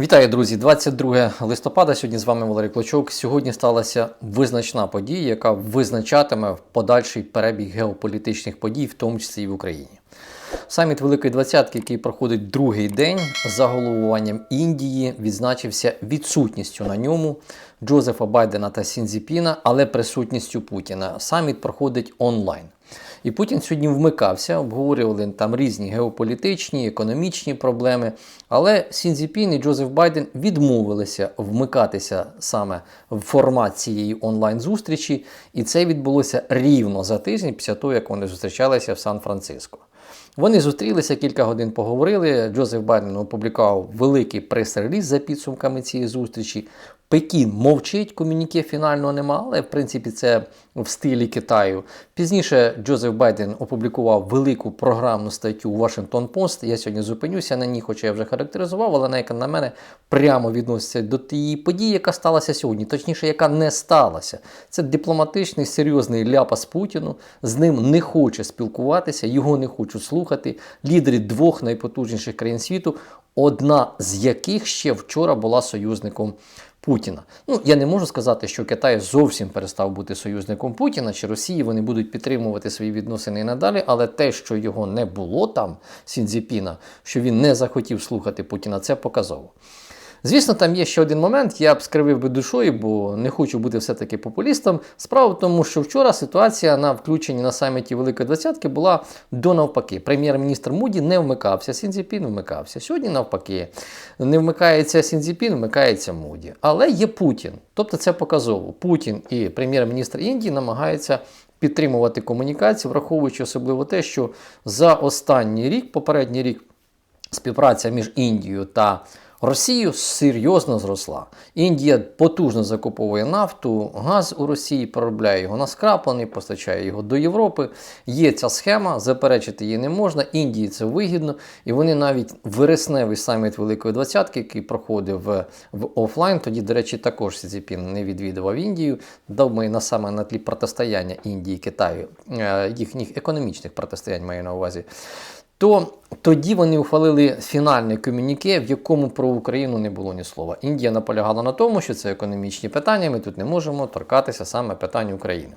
Вітаю, друзі! 22 листопада. Сьогодні з вами Валерій Клочок. Сьогодні сталася визначна подія, яка визначатиме подальший перебіг геополітичних подій, в тому числі і в Україні. Саміт Великої Двадцятки, який проходить другий день за головуванням Індії, відзначився відсутністю на ньому Джозефа Байдена та Сінзіпіна, але присутністю Путіна. Саміт проходить онлайн. І Путін сьогодні вмикався, обговорювали там різні геополітичні, економічні проблеми. Але Сінзіпін і Джозеф Байден відмовилися вмикатися саме в формат цієї онлайн-зустрічі, і це відбулося рівно за тиждень після того, як вони зустрічалися в Сан-Франциско. Вони зустрілися, кілька годин поговорили. Джозеф Байден опублікував великий прес-реліз за підсумками цієї зустрічі. Пекін мовчить, комюніке фінального нема, але в принципі це в стилі Китаю. Пізніше Джозеф Байден опублікував велику програмну статтю у Washington Post. Я сьогодні зупинюся на ній, хоча я вже характеризував, але вона, на мене, прямо відноситься до тієї події, яка сталася сьогодні, точніше, яка не сталася. Це дипломатичний серйозний ляпас Путіну. З ним не хоче спілкуватися, його не хочуть слухати. Лідери двох найпотужніших країн світу, одна з яких ще вчора була союзником. Путіна. Ну, я не можу сказати, що Китай зовсім перестав бути союзником Путіна чи Росії. Вони будуть підтримувати свої відносини і надалі, але те, що його не було там, Сінзіпіна, що він не захотів слухати Путіна, це показово. Звісно, там є ще один момент, я б скривив би душою, бо не хочу бути все-таки популістом. Справа в тому, що вчора ситуація на включенні на саміті Великої Двадцятки була до навпаки. Прем'єр-міністр Муді не вмикався, Сінзіпін вмикався. Сьогодні навпаки. Не вмикається Сінзіпін, вмикається Муді. Але є Путін. Тобто це показово. Путін і прем'єр-міністр Індії намагаються підтримувати комунікацію, враховуючи особливо те, що за останній рік, попередній рік, співпраця між Індією та Росію серйозно зросла. Індія потужно закуповує нафту, газ у Росії переробляє його на скраплений, постачає його до Європи. Є ця схема, заперечити її не можна. Індії це вигідно, і вони навіть вересневий саміт Великої Двадцятки, який проходив в, в офлайн. Тоді, до речі, також Сізіпін не відвідував Індію. Дав ми на саме на тлі протистояння Індії і Китаю, е, їхніх економічних протистоянь маю на увазі то тоді вони ухвалили фінальне комюніке, в якому про Україну не було ні слова. Індія наполягала на тому, що це економічні питання, ми тут не можемо торкатися саме питань України.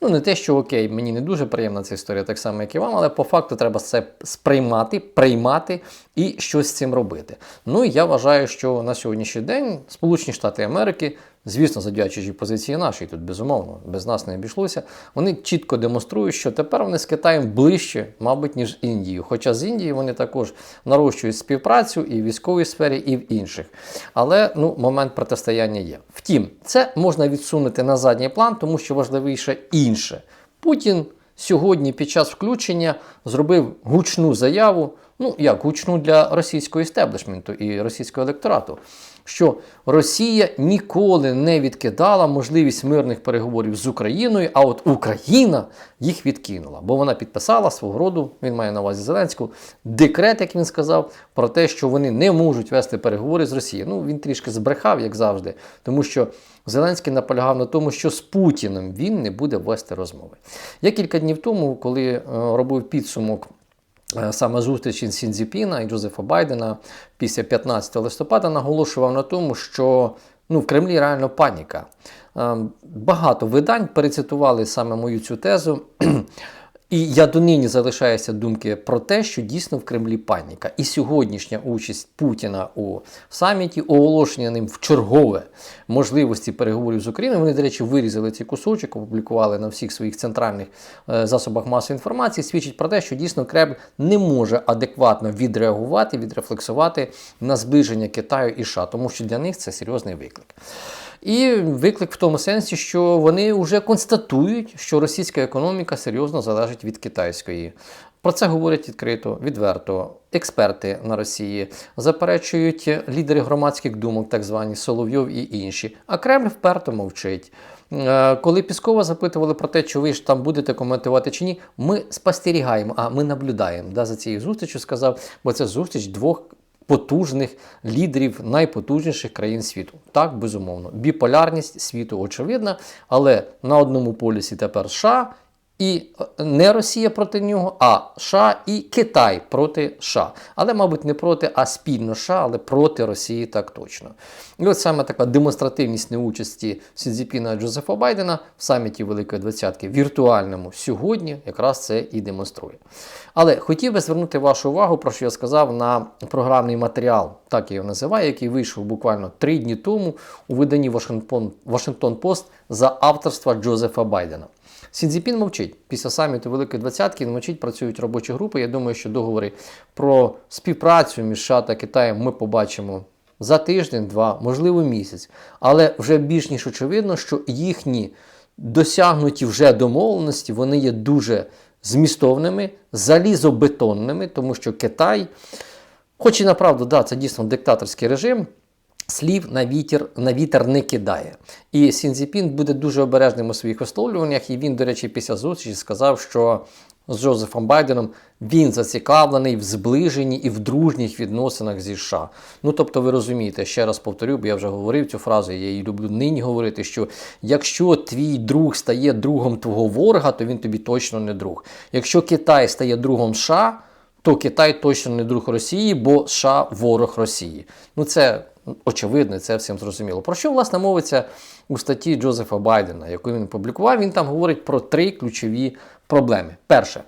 Ну, не те, що окей, мені не дуже приємна ця історія, так само, як і вам, але по факту треба це сприймати, приймати і щось з цим робити. Ну і я вважаю, що на сьогоднішній день Сполучені Штати Америки, звісно, задячуючи позиції нашої, тут безумовно, без нас не обійшлося, вони чітко демонструють, що тепер вони з Китаєм ближче, мабуть, ніж Індією. Хоча з Індією вони також нарощують співпрацю і в військовій сфері, і в інших. Але ну, момент протистояння є. Втім, це можна відсунути на задній план, тому що важливіше інше. Путін сьогодні під час включення зробив гучну заяву, ну як гучну для російського істеблішменту і російського електорату, що Росія ніколи не відкидала можливість мирних переговорів з Україною, а от Україна їх відкинула, бо вона підписала свого роду, він має на увазі Зеленську, декрет, як він сказав, про те, що вони не можуть вести переговори з Росією. Ну він трішки збрехав, як завжди, тому що Зеленський наполягав на тому, що з Путіним він не буде вести розмови. Я кілька днів тому, коли е, робив підсумок. Е, саме зустрічі Сінзіпіна і Джозефа Байдена після 15 листопада наголошував на тому, що ну, в Кремлі реально паніка. Е, багато видань перецитували саме мою цю тезу. І я донині залишаюся думки про те, що дійсно в Кремлі паніка. І сьогоднішня участь Путіна у саміті, оголошення ним в чергове можливості переговорів з Україною. Вони, до речі, вирізали цей кусочок, опублікували на всіх своїх центральних е, засобах масової інформації. Свідчить про те, що дійсно Кремль не може адекватно відреагувати, відрефлексувати на зближення Китаю і США, тому що для них це серйозний виклик. І виклик в тому сенсі, що вони вже констатують, що російська економіка серйозно залежить від китайської. Про це говорять відкрито, відверто. Експерти на Росії заперечують лідери громадських думок, так звані Соловйов і інші. А Кремль вперто мовчить. Е, коли Піскова запитували про те, чи ви ж там будете коментувати чи ні, ми спостерігаємо, а ми наблюдаємо да, за цією зустрічю, сказав, бо це зустріч двох потужних лідерів найпотужніших країн світу. Так, безумовно. Біполярність світу очевидна, але на одному полюсі тепер США І е, не Росія проти нього, а США і Китай проти США. Але, мабуть, не проти, а спільно США, але проти Росії так точно. І от саме така демонстративність неучасті Сінзіпіна Джозефа Байдена в саміті Великої Двадцятки віртуальному сьогодні якраз це і демонструє. Але хотів би звернути вашу увагу, про що я сказав, на програмний матеріал, так я його називаю, який вийшов буквально три дні тому у виданні Вашингтон Пост за авторства Джозефа Байдена. Сінзіпін мовчить. Після саміту Великої Двадцятки мовчить, працюють робочі групи. Я думаю, що договори про співпрацю між США та Китаєм ми побачимо за тиждень, два, можливо, місяць. Але вже більш ніж очевидно, що їхні досягнуті вже домовленості вони є дуже змістовними, залізобетонними, тому що Китай, хоч і направду, да, це дійсно диктаторський режим. Слів на вітер на вітер не кидає. І Сінзіпін буде дуже обережним у своїх висловлюваннях. І він, до речі, після зустрічі сказав, що з Джозефом Байденом він зацікавлений в зближенні і в дружніх відносинах зі США. Ну тобто, ви розумієте, ще раз повторю, бо я вже говорив цю фразу, я її люблю нині говорити: що якщо твій друг стає другом твого ворога, то він тобі точно не друг. Якщо Китай стає другом США, то Китай точно не друг Росії, бо США ворог Росії. Ну це очевидно, це всім зрозуміло. Про що власне мовиться у статті Джозефа Байдена, яку він публікував? Він там говорить про три ключові проблеми. Перше,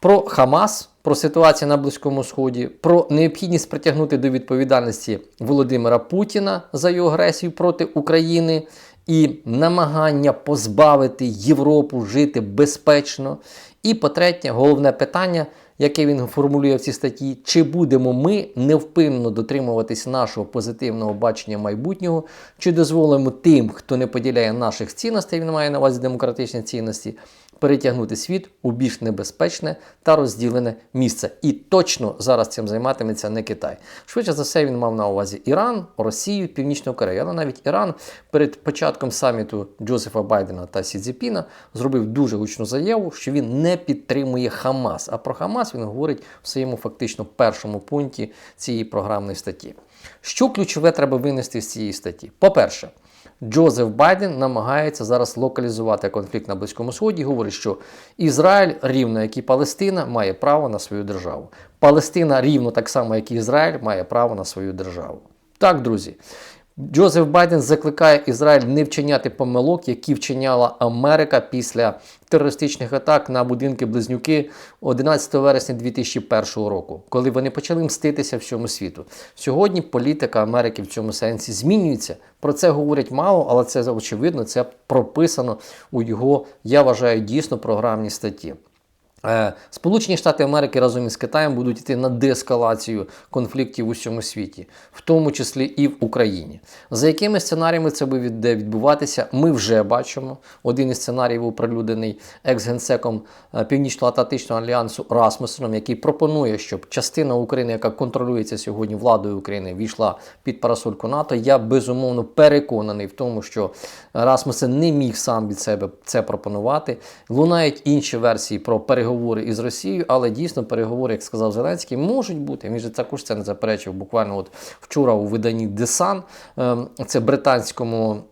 про Хамас, про ситуацію на Близькому Сході, про необхідність притягнути до відповідальності Володимира Путіна за його агресію проти України. І намагання позбавити Європу жити безпечно. І по-третє, головне питання яке він формулює в цій статті, чи будемо ми невпинно дотримуватись нашого позитивного бачення майбутнього, чи дозволимо тим, хто не поділяє наших цінностей, він має на увазі демократичні цінності, перетягнути світ у більш небезпечне та розділене місце. І точно зараз цим займатиметься не Китай. Швидше за все, він мав на увазі Іран, Росію, Північну Корею. Але навіть Іран перед початком саміту Джозефа Байдена та Сі Цзіпіна зробив дуже гучну заяву, що він не підтримує Хамас. А про Хамас він говорить в своєму фактично першому пункті цієї програмної статті. Що ключове треба винести з цієї статті? По-перше, Джозеф Байден намагається зараз локалізувати конфлікт на Близькому Сході говорить, що Ізраїль, рівно як і Палестина, має право на свою державу. Палестина рівно так само, як і Ізраїль, має право на свою державу. Так, друзі. Джозеф Байден закликає Ізраїль не вчиняти помилок, які вчиняла Америка після терористичних атак на будинки близнюки 11 вересня 2001 року, коли вони почали мститися всьому світу. Сьогодні політика Америки в цьому сенсі змінюється. Про це говорять мало, але це очевидно, це прописано у його, я вважаю, дійсно програмній статті. Е, Сполучені Штати Америки разом із Китаєм будуть йти на деескалацію конфліктів в усьому світі, в тому числі і в Україні. За якими сценаріями це буде відбуватися, ми вже бачимо. Один із сценаріїв оприлюднений екс-генсеком е, Північно-Атлантичного альянсу Расмусеном, який пропонує, щоб частина України, яка контролюється сьогодні владою України, війшла під парасольку НАТО. Я безумовно переконаний в тому, що Расмусен не міг сам від себе це пропонувати. Лунають інші версії про переговори переговори із Росією, але дійсно переговори, як сказав Зеленський, можуть бути. Він же також це не заперечив буквально от вчора у виданні Десан, ем, це британському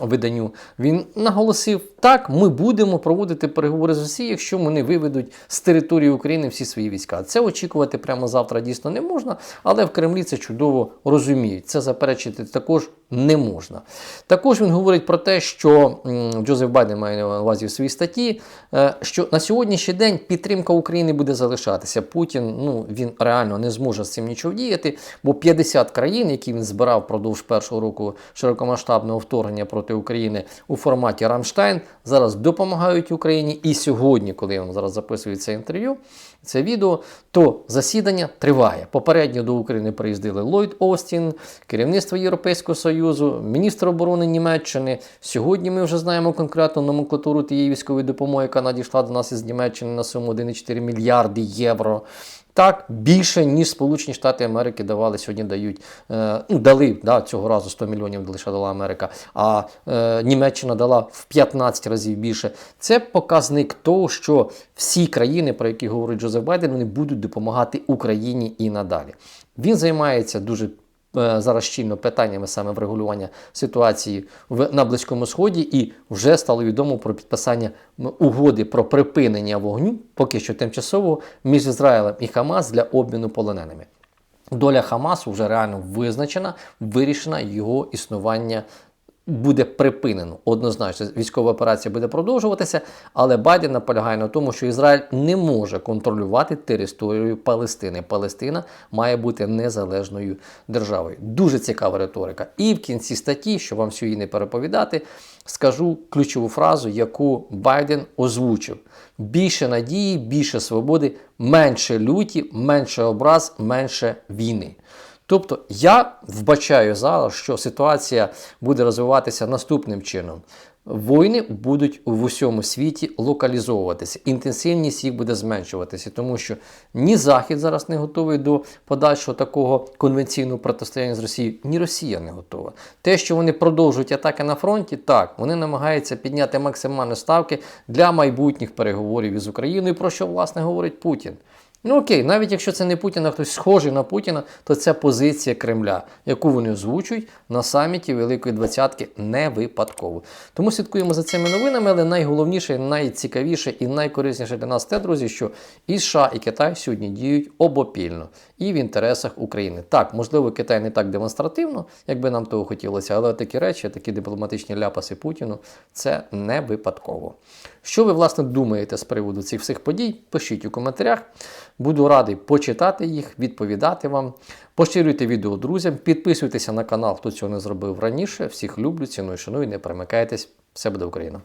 виданню. Він наголосив: так, ми будемо проводити переговори з Росією, якщо вони виведуть з території України всі свої війська. Це очікувати прямо завтра дійсно не можна, але в Кремлі це чудово розуміють. Це заперечити також не можна. Також він говорить про те, що Джозеф Байден має на увазі в своїй статті, е, що на сьогоднішній день підтримка України буде залишатися. Путін ну, він реально не зможе з цим нічого діяти, бо 50 країн, які він збирав впродовж першого року широкомасштабного вторгнення проти України у форматі Рамштайн, зараз допомагають Україні. І сьогодні, коли я вам зараз записую це інтерв'ю, це відео, то засідання триває. Попередньо до України приїздили Ллойд Остін, керівництво Європейського Союзу, міністр оборони Німеччини. Сьогодні ми вже знаємо конкретну номенклатуру тієї військової допомоги, яка надійшла до нас із Німеччини на суму 1,4 мільярди євро. Так, більше, ніж Сполучені Штати Америки давали сьогодні дають, е, ну, дали да, цього разу 100 мільйонів лише дала Америка, а е, Німеччина дала в 15 разів більше. Це показник того, що всі країни, про які говорить Джозеф Байден, вони будуть допомагати Україні і надалі. Він займається дуже зараз щільно питаннями саме врегулювання ситуації в на Близькому Сході, і вже стало відомо про підписання угоди про припинення вогню, поки що тимчасово між Ізраїлем і Хамас для обміну полоненими. Доля Хамасу вже реально визначена, вирішена його існування. Буде припинено однозначно. Військова операція буде продовжуватися, але Байден наполягає на тому, що Ізраїль не може контролювати територію Палестини. Палестина має бути незалежною державою. Дуже цікава риторика. І в кінці статті, що вам її не переповідати, скажу ключову фразу, яку Байден озвучив: більше надії, більше свободи, менше люті, менше образ, менше війни. Тобто я вбачаю зараз, що ситуація буде розвиватися наступним чином. Війни будуть в усьому світі локалізовуватися, інтенсивність їх буде зменшуватися, тому що ні Захід зараз не готовий до подальшого такого конвенційного протистояння з Росією, ні Росія не готова. Те, що вони продовжують атаки на фронті, так вони намагаються підняти максимальні ставки для майбутніх переговорів із Україною, про що власне говорить Путін. Ну окей, навіть якщо це не Путін, а хтось схожий на Путіна, то це позиція Кремля, яку вони озвучують на саміті Великої Двадцятки не випадково. Тому слідкуємо за цими новинами, але найголовніше, найцікавіше і найкорисніше для нас те, друзі, що і США, і Китай сьогодні діють обопільно і в інтересах України. Так, можливо, Китай не так демонстративно, як би нам того хотілося, але такі речі, такі дипломатичні ляпаси Путіну, це не випадково. Що ви, власне, думаєте з приводу цих всіх подій? Пишіть у коментарях. Буду радий почитати їх, відповідати вам. Поширюйте відео друзям, підписуйтеся на канал, хто цього не зробив раніше. Всіх люблю, ціную, шаную, не перемикайтесь. Все буде Україна!